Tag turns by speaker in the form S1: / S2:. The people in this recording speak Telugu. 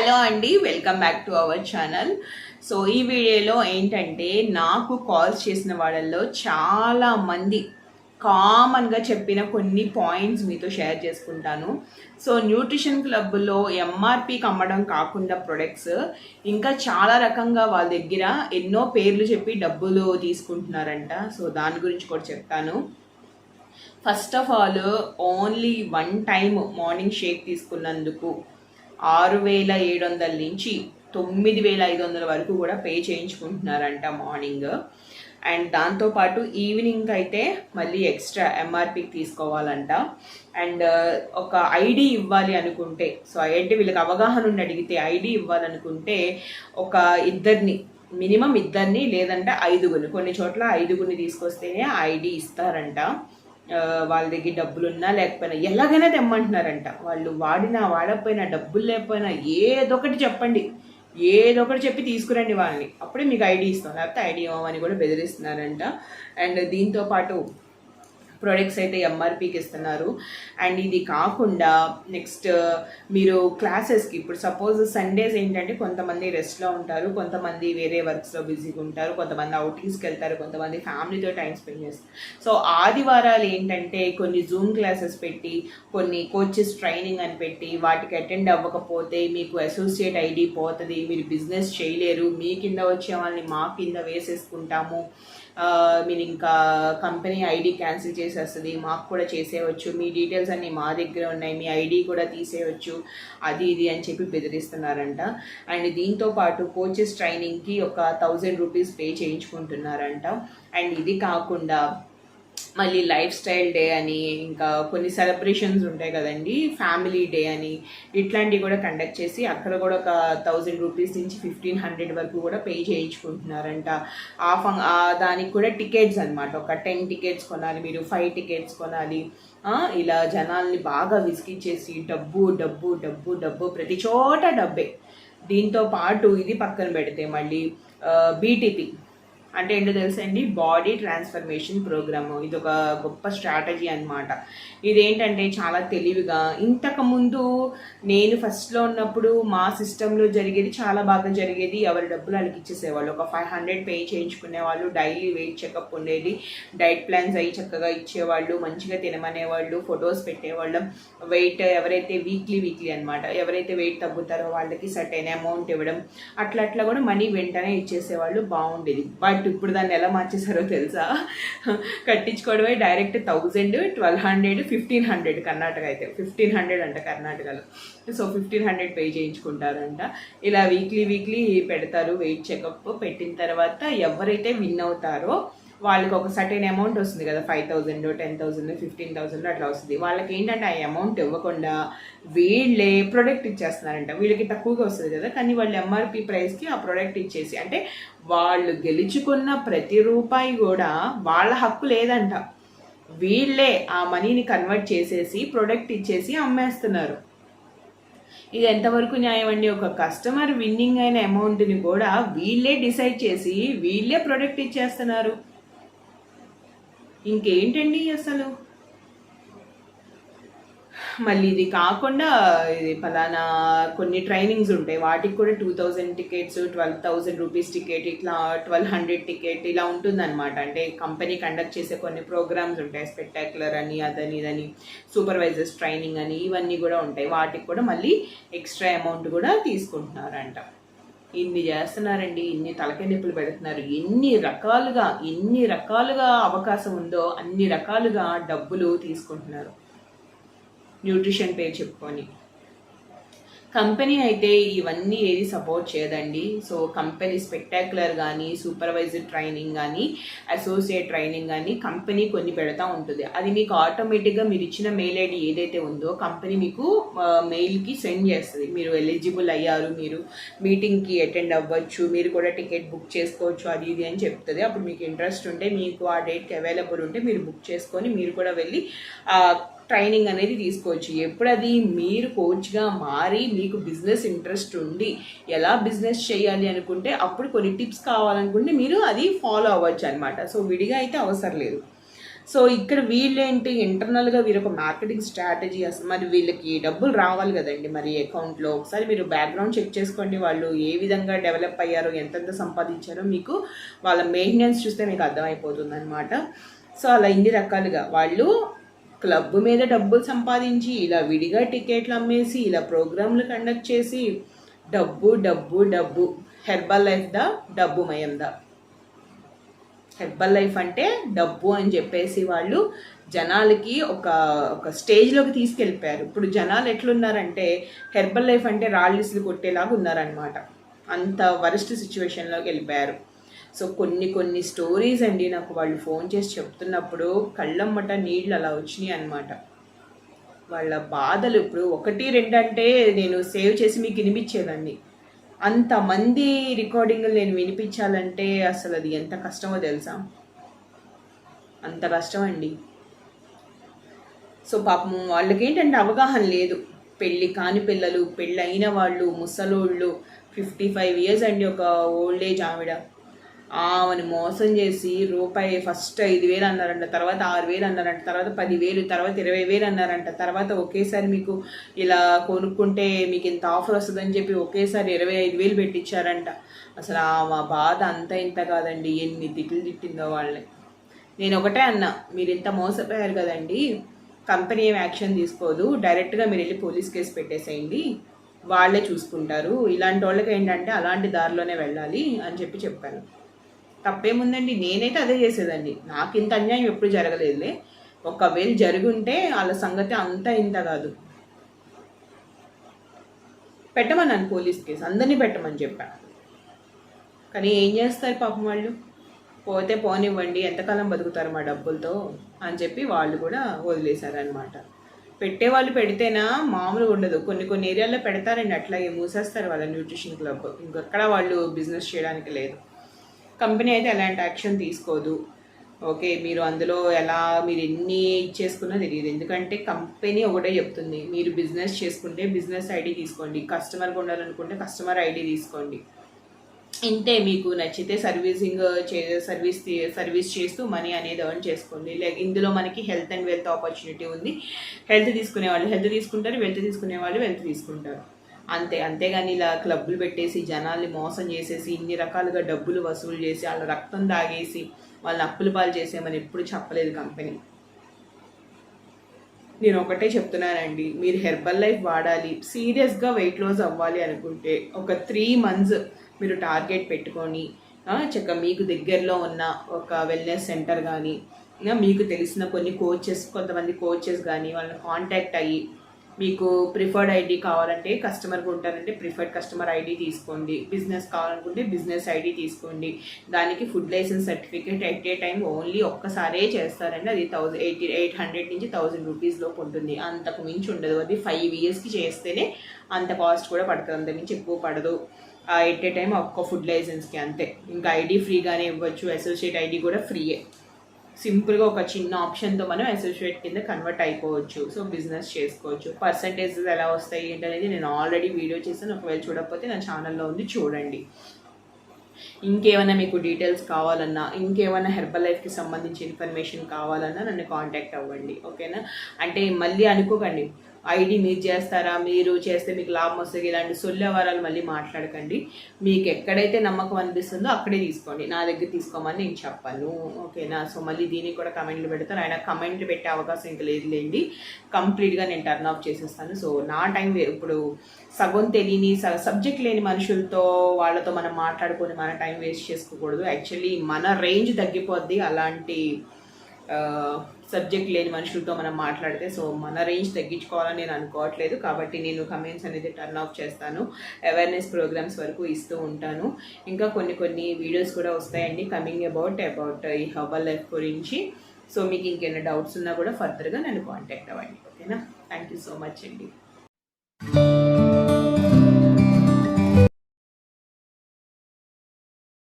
S1: హలో అండి welcome back to our channel. So ఈ వీడియోలో ఏంటంటే నాకు కాల్స్ చేసిన వాళ్ళల్లో చాలా మంది కామన్గా చెప్పిన కొన్ని పాయింట్స్ మీతో షేర్ చేసుకుంటాను. సో న్యూట్రిషన్ క్లబ్లో ఎంఆర్పికి అమ్మడం కాకుండా ప్రొడక్ట్స్ ఇంకా చాలా రకంగా వాళ్ళ దగ్గర ఎన్నో పేర్లు చెప్పి డబ్బులు తీసుకుంటున్నారంట. సో దాని గురించి కూడా చెప్తాను. First of all only one time morning shake తీసుకున్నందుకు ఆరు వేల ఏడు వందల నుంచి తొమ్మిది వేల ఐదు వందల వరకు కూడా పే చేయించుకుంటున్నారంట మార్నింగ్. అండ్ దాంతోపాటు ఈవినింగ్ అయితే మళ్ళీ ఎక్స్ట్రా ఎంఆర్పికి తీసుకోవాలంట. అండ్ ఒక ఐడి ఇవ్వాలి అనుకుంటే సో ఏంటి వీళ్ళకి అవగాహన ఉండి అడిగితే ఐడి ఇవ్వాలనుకుంటే ఒక ఇద్దరిని మినిమం ఇద్దరిని లేదంటే ఐదుగురిని కొన్ని చోట్ల ఐదుగురిని తీసుకొస్తేనే ఐడి ఇస్తారంట. వాళ్ళ దగ్గర డబ్బులు ఉన్నా లేకపోయినా ఎలాగైనా తెమ్మంటున్నారంట. వాళ్ళు వాడినా వాడకపోయినా డబ్బులు లేకపోయినా ఏదొకటి చెప్పండి. ఏదొకటి చెప్పి తీసుకురండి వాళ్ళని. అప్పుడే మీకు ఐడి ఇస్తాం. లేకపోతే ఐడి ఇవ్వమని కూడా బెదిరిస్తున్నారంట. అండ్ దీంతో పాటు ప్రొడక్ట్స్ అయితే ఎంఆర్పికి ఇస్తున్నారు. అండ్ ఇది కాకుండా నెక్స్ట్ uh, మీరు క్లాసెస్కి ఇప్పుడు సపోజ్ సండేస్ ఏంటంటే కొంతమంది రెస్ట్లో ఉంటారు కొంతమంది వేరే వర్క్స్లో బిజీగా ఉంటారు కొంతమంది అవుటింగ్స్కి వెళ్తారు కొంతమంది ఫ్యామిలీతో టైం స్పెండ్ చేస్తారు. సో ఆదివారాలు ఏంటంటే కొన్ని జూమ్ క్లాసెస్ పెట్టి కొన్ని కోచెస్ ట్రైనింగ్ అని పెట్టి వాటికి అటెండ్ అవ్వకపోతే మీకు అసోసియేట్ ఐడి పోతుంది మీరు బిజినెస్ చేయలేరు మీ కింద వచ్చే వాళ్ళని మా కింద వేసేసుకుంటాము. మీరు ఇంకా కంపెనీ ఐడి క్యాన్సిల్ చేసేస్తుంది మాకు కూడా చేసేయవచ్చు మీ డీటెయిల్స్ అన్నీ మా దగ్గర ఉన్నాయి మీ ఐడి కూడా తీసేయవచ్చు అది ఇది అని చెప్పి బెదిరిస్తున్నారంట. అండ్ దీంతో పాటు కోచెస్ ట్రైనింగ్కి ఒక థౌజండ్ రూపీస్ పే చేయించుకుంటున్నారంట. అండ్ ఇది కాకుండా మళ్ళీ లైఫ్ స్టైల్ డే అని ఇంకా కొన్ని సెలబ్రేషన్స్ ఉంటాయి కదండి ఫ్యామిలీ డే అని ఇట్లాంటివి కూడా కండక్ట్ చేసి అక్కడ కూడా ఒక థౌజండ్ రూపీస్ నుంచి ఫిఫ్టీన్ హండ్రెడ్ వరకు కూడా పే చేయించుకుంటున్నారంట. ఆ ఫంక్ దానికి కూడా టికెట్స్ అన్నమాట. ఒక టెన్ టికెట్స్ కొనాలి మీరు ఫైవ్ టికెట్స్ కొనాలి. ఇలా జనాల్ని బాగా విసిగిచ్చేసి డబ్బు డబ్బు డబ్బు డబ్బు ప్రతి చోట డబ్బే. దీంతో పాటు ఇది పక్కన పెడితే మళ్ళీ బీటీపీ అంటే ఏంటో తెలుసండి బాడీ ట్రాన్స్ఫర్మేషన్ ప్రోగ్రామ్ ఇది ఒక గొప్ప స్ట్రాటజీ అన్నమాట. ఇదేంటంటే చాలా తెలివిగా ఇంతకుముందు నేను ఫస్ట్లో ఉన్నప్పుడు మా సిస్టంలో జరిగేది చాలా బాగా జరిగేది. ఎవరి డబ్బులు వాళ్ళకి ఇచ్చేసేవాళ్ళు ఒక ఫైవ్ హండ్రెడ్ పే చేయించుకునే వాళ్ళు డైలీ వెయిట్ చెకప్ ఉండేది. డైట్ ప్లాన్స్ అయ్యి చక్కగా ఇచ్చేవాళ్ళు మంచిగా తినమనేవాళ్ళు ఫొటోస్ పెట్టేవాళ్ళం. వెయిట్ ఎవరైతే వీక్లీ వీక్లీ అనమాట ఎవరైతే వెయిట్ తగ్గుతారో వాళ్ళకి సర్టైన్ అమౌంట్ ఇవ్వడం. అట్లా అట్లా కూడా మనీ వెంటనే ఇచ్చేసేవాళ్ళు. బాగుండేది. బట్ ఇప్పుడు దాన్ని ఎలా మార్చేశారో తెలుసా? కట్టించుకోవడమే direct thousand twelve hundred fifteen hundred Karnataka అయితే. ఫిఫ్టీన్ హండ్రెడ్ అంట కర్ణాటకలో. సో ఫిఫ్టీన్ హండ్రెడ్ పే చేయించుకుంటారంట. ఇలా వీక్లీ వీక్లీ పెడతారు వెయిట్ చెకప్ పెట్టిన తర్వాత ఎవరైతే విన్ అవుతారో వాళ్ళకి ఒక సర్టెన్ అమౌంట్ వస్తుంది కదా five thousand ten thousand fifteen thousand అట్లా వస్తుంది. వాళ్ళకి ఏంటంటే ఆ అమౌంట్ ఇవ్వకుండా వీళ్ళే ప్రొడక్ట్ ఇచ్చేస్తున్నారంట. వీళ్ళకి తక్కువగా వస్తుంది కదా కానీ వాళ్ళు ఎంఆర్పి ప్రైస్కి ఆ ప్రొడక్ట్ ఇచ్చేసి అంటే వాళ్ళు గెలుచుకున్న ప్రతి రూపాయి కూడా వాళ్ళ హక్కు లేదంట. వీళ్ళే ఆ మనీని కన్వర్ట్ చేసేసి ప్రొడక్ట్ ఇచ్చేసి అమ్మేస్తున్నారు. ఇది ఎంతవరకు న్యాయం అండి? ఒక కస్టమర్ విన్నింగ్ అయిన అమౌంట్ని కూడా వీళ్ళే డిసైడ్ చేసి వీళ్ళే ప్రొడక్ట్ ఇచ్చేస్తున్నారు. ఇంకేంటండి అసలు? మళ్ళీ ఇది కాకుండా ఇది ఫలానా కొన్ని ట్రైనింగ్స్ ఉంటాయి. వాటికి కూడా two thousand tickets twelve thousand rupees ticket ఇట్లా ట్వెల్వ్ హండ్రెడ్ టికెట్ ఇలా ఉంటుందన్నమాట. అంటే కంపెనీ కండక్ట్ చేసే కొన్ని ప్రోగ్రామ్స్ ఉంటాయి. స్పెక్టాక్యులర్ అని అదని ఇదని సూపర్వైజర్స్ ట్రైనింగ్ అని ఇవన్నీ కూడా ఉంటాయి. వాటికి కూడా మళ్ళీ ఎక్స్ట్రా అమౌంట్ కూడా తీసుకుంటున్నారంట. ఇన్ని చేస్తున్నారండి ఇన్ని తలకే నొప్పులు పెడుతున్నారు ఎన్ని రకాలుగా ఎన్ని రకాలుగా అవకాశం ఉందో అన్ని రకాలుగా డబ్బులు తీసుకుంటున్నారు. న్యూట్రిషన్ పేరు చెప్పుకొని. కంపెనీ అయితే ఇవన్నీ ఏది సపోర్ట్ చేయదండి. సో కంపెనీ స్పెక్టాక్యులర్ కానీ సూపర్వైజర్ ట్రైనింగ్ కానీ అసోసియేట్ ట్రైనింగ్ కానీ కంపెనీ కొన్ని పెడతా ఉంటుంది. అది మీకు ఆటోమేటిక్గా మీరు ఇచ్చిన మెయిల్ ఐడి ఏదైతే ఉందో కంపెనీ మీకు మెయిల్కి సెండ్ చేస్తుంది. మీరు ఎలిజిబుల్ అయ్యారు మీరు మీటింగ్కి అటెండ్ అవ్వచ్చు మీరు కూడా టికెట్ బుక్ చేసుకోవచ్చు అది ఇది అని చెప్తుంది. అప్పుడు మీకు ఇంట్రెస్ట్ ఉంటే మీకు ఆ డేట్కి అవైలబుల్ ఉంటే మీరు బుక్ చేసుకొని మీరు కూడా వెళ్ళి ట్రైనింగ్ అనేది తీసుకోవచ్చు. ఎప్పుడు అది మీరు కోచ్గా మారి మీకు బిజినెస్ ఇంట్రెస్ట్ ఉండి ఎలా బిజినెస్ చేయాలి అనుకుంటే అప్పుడు కొన్ని టిప్స్ కావాలనుకుంటే మీరు అది ఫాలో అవ్వచ్చు అనమాట సో విడిగా అయితే అవసరం లేదు. సో ఇక్కడ వీళ్ళేంటి? ఇంటర్నల్గా వీరొక మార్కెటింగ్ స్ట్రాటజీ అసలు మరి వీళ్ళకి డబ్బులు రావాలి కదండి. మరి అకౌంట్లో ఒకసారి మీరు బ్యాక్గ్రౌండ్ చెక్ చేసుకోండి వాళ్ళు ఏ విధంగా డెవలప్ అయ్యారో ఎంతెంత సంపాదించారో మీకు వాళ్ళ మెయింటెనెన్స్ చూస్తే మీకు అర్థమైపోతుంది అనమాట సో అలా ఇన్ని రకాలుగా వాళ్ళు క్లబ్ మీద డబ్బులు సంపాదించి ఇలా విడిగా టికెట్లు అమ్మేసి ఇలా ప్రోగ్రాంలు కండక్ట్ చేసి డబ్బు డబ్బు డబ్బు. హెర్బల్ లైఫ్ ద డబ్బు మయందా హెర్బల్ లైఫ్ అంటే డబ్బు అని చెప్పేసి వాళ్ళు జనాలకి ఒక ఒక స్టేజ్లోకి తీసుకెళ్ళిపోయారు. ఇప్పుడు జనాలు ఎట్లున్నారంటే హెర్బల్ లైఫ్ అంటే రాళ్ళిసులు కొట్టేలాగా ఉన్నారనమాట అంత వరస్ట్ సిచ్యువేషన్లోకి వెళ్ళిపోయారు. సో కొన్ని కొన్ని స్టోరీస్ అండి నాకు వాళ్ళు ఫోన్ చేసి చెప్తున్నప్పుడు కళ్ళమ్మట నీళ్ళు అలా వచ్చినాయి అనమాట వాళ్ళ బాధలు ఇప్పుడు ఒకటి రెండు అంటే నేను సేవ్ చేసి మీకు వినిపించేదాన్ని. అంతమంది రికార్డింగ్లు నేను వినిపించాలంటే అసలు అది ఎంత కష్టమో తెలుసా? అంత కష్టం అండి. సో పాపం వాళ్ళకి ఏంటంటే అవగాహన లేదు. పెళ్ళి కాని పిల్లలు పెళ్ళైన వాళ్ళు ముసలోళ్ళు ఫిఫ్టీ ఫైవ్ ఇయర్స్ అండి ఒక ఓల్డ్ ఏజ్ ఆవిడ. ఆమెను మోసం చేసి రూపాయి ఫస్ట్ ఐదు వేలు అన్నారంట తర్వాత ఆరు వేలు అన్నారంట తర్వాత పదివేలు తర్వాత ఇరవై వేలు అన్నారంట తర్వాత ఒకేసారి మీకు ఇలా కొనుక్కుంటే మీకు ఇంత ఆఫర్ వస్తుందని చెప్పి ఒకేసారి ఇరవై ఐదు వేలు పెట్టించారంట. అసలు ఆ బాధ అంత ఇంత కాదండి ఎన్ని తిట్లు తిట్టిందో వాళ్ళని నేను ఒకటే అన్నా మీరు ఇంత మోసపోయారు కదండి కంపెనీ ఏం యాక్షన్ తీసుకోదు డైరెక్ట్గా మీరు వెళ్ళి పోలీస్ కేసు పెట్టేసేయండి వాళ్ళే చూసుకుంటారు. ఇలాంటి వాళ్ళకి ఏంటంటే అలాంటి దారిలోనే వెళ్ళాలి అని చెప్పి చెప్పాను. తప్పేముందండి? నేనైతే అదే చేసేదండి నాకు ఇంత అన్యాయం ఎప్పుడు జరగలేదులే. ఒకవేళ జరుగుంటే వాళ్ళ సంగతి అంత ఇంత కాదు. పెట్టమన్నాను పోలీస్ కేసు. అందరినీ పెట్టమని చెప్పాను కానీ ఏం చేస్తారు పాపం వాళ్ళు? పోతే పోనివ్వండి ఎంతకాలం బతుకుతారు మా డబ్బులతో అని చెప్పి వాళ్ళు కూడా వదిలేశారనమాట పెట్టేవాళ్ళు పెడితేనా? మామూలుగా ఉండదు. కొన్ని కొన్ని ఏరియాల్లో పెడతారండి. అట్లాగే మూసేస్తారు వాళ్ళ న్యూట్రిషన్ క్లబ్. ఇంకెక్కడ వాళ్ళు బిజినెస్ చేయడానికి లేదు. కంపెనీ అయితే ఎలాంటి యాక్షన్ తీసుకోదు. ఓకే మీరు అందులో ఎలా మీరు ఎన్ని ఇచ్చేసుకున్నా తెలియదు. ఎందుకంటే కంపెనీ ఒకటే చెప్తుంది మీరు బిజినెస్ చేసుకుంటే బిజినెస్ ఐడి తీసుకోండి కస్టమర్ ఉండాలనుకుంటే కస్టమర్ ఐడి తీసుకోండి. ఇంతే మీకు నచ్చితే సర్వీసింగ్ చే సర్వీస్ సర్వీస్ చేస్తూ మనీ అనేది ఎర్న్ చేసుకోండి. లైక్ ఇందులో మనకి హెల్త్ అండ్ వెల్త్ ఆపర్చునిటీ ఉంది. హెల్త్ తీసుకునే వాళ్ళు హెల్త్ తీసుకుంటారు వెల్త్ తీసుకునే వాళ్ళు వెల్త్ తీసుకుంటారు. అంతే అంతేగాని ఇలా క్లబ్బులు పెట్టేసి జనాల్ని మోసం చేసేసి ఇన్ని రకాలుగా డబ్బులు వసూలు చేసి వాళ్ళ రక్తం తాగేసి వాళ్ళని అప్పులు పాలు చేసేమని ఎప్పుడు చెప్పలేదు కంపెనీ. నేను ఒకటే చెప్తున్నానండి మీరు హెర్బల్ లైఫ్ వాడాలి సీరియస్గా వెయిట్ లాస్ అవ్వాలి అనుకుంటే ఒక త్రీ మంత్స్ మీరు టార్గెట్ పెట్టుకొని చక్క మీకు దగ్గరలో ఉన్న ఒక వెల్నెస్ సెంటర్ కానీ మీకు తెలిసిన కొన్ని కోచెస్ కొంతమంది కోచెస్ కానీ వాళ్ళని కాంటాక్ట్ అయ్యి మీకు ప్రిఫర్డ్ ఐడి కావాలంటే కస్టమర్కి ఉంటారంటే ప్రిఫర్డ్ కస్టమర్ ఐడి తీసుకోండి. బిజినెస్ కావాలనుకుంటే బిజినెస్ ఐడి తీసుకోండి. దానికి food license certificate at a time only ఒక్కసారే చేస్తారండి. అది థౌజండ్ ఎయిటీ ఎయిట్ హండ్రెడ్ నుంచి థౌజండ్ రూపీస్ లోపు ఉంటుంది. అంతకు మించి ఉండదు. అది ఫైవ్ ఇయర్స్కి చేస్తేనే అంత కాస్ట్ కూడా పడుతుంది. అంత మించి ఎక్కువ పడదు. ఎట్ ఏ టైం ఒక్క ఫుడ్ లైసెన్స్కి అంతే. ఇంకా ఐడి ఫ్రీగానే ఇవ్వచ్చు. అసోసియేట్ ఐడి కూడా ఫ్రీయే సింపుల్గా ఒక చిన్న ఆప్షన్తో మనం అసోసియేట్ కింద కన్వర్ట్ అయిపోవచ్చు. సో బిజినెస్ చేసుకోవచ్చు. పర్సంటేజెస్ ఎలా వస్తాయి ఏంటనేది నేను ఆల్రెడీ వీడియో చేశాను. ఒకవేళ చూడకపోతే నా ఛానల్లో ఉంది చూడండి. ఇంకేమైనా మీకు డీటెయిల్స్ కావాలన్నా ఇంకేమైనా హెర్బల్ లైఫ్కి సంబంధించి ఇన్ఫర్మేషన్ కావాలన్నా నన్ను కాంటాక్ట్ అవ్వండి. ఓకేనా? అంటే మళ్ళీ అనుకోకండి. ఐడి మీరు చేస్తారా? మీరు చేస్తే మీకు లాభం వస్తుంది. ఇలాంటి సొల్లెవరాలు మళ్ళీ మాట్లాడకండి. మీకు ఎక్కడైతే నమ్మకం అనిపిస్తుందో అక్కడే తీసుకోండి. నా దగ్గర తీసుకోమని నేను చెప్పాను. ఓకేనా? సో మళ్ళీ దీనికి కూడా కమెంట్లు పెడతాను ఆయన కమెంట్లు పెట్టే అవకాశం ఇంకా లేదు లేండి కంప్లీట్గా నేను టర్న్ ఆఫ్ చేసేస్తాను. సో నా టైం ఇప్పుడు సగం తెలియని సబ్జెక్ట్ లేని మనుషులతో వాళ్ళతో మనం మాట్లాడుకొని మన టైం వేస్ట్ చేసుకోకూడదు. యాక్చువల్లీ మన రేంజ్ తగ్గిపోద్ది. అలాంటి సబ్జెక్ట్ లేని మనుషులతో మనం మాట్లాడితే సో మన రేంజ్ తగ్గించుకోవాలని నేను అనుకోవట్లేదు. కాబట్టి నేను కమెంట్స్ అనేది టర్న్ ఆఫ్ చేస్తాను. అవేర్నెస్ ప్రోగ్రామ్స్ వరకు ఇస్తూ ఉంటాను. ఇంకా కొన్ని కొన్ని వీడియోస్ కూడా వస్తాయండి. కమింగ్ అబౌట్ అబౌట్ ఈ హబల్ లైఫ్ గురించి. సో మీకు ఇంకేమైనా డౌట్స్ ఉన్నా కూడా ఫర్దర్గా నన్ను కాంటాక్ట్ అవ్వండి. ఓకేనా థ్యాంక్ యూ సో మచ్ అండి.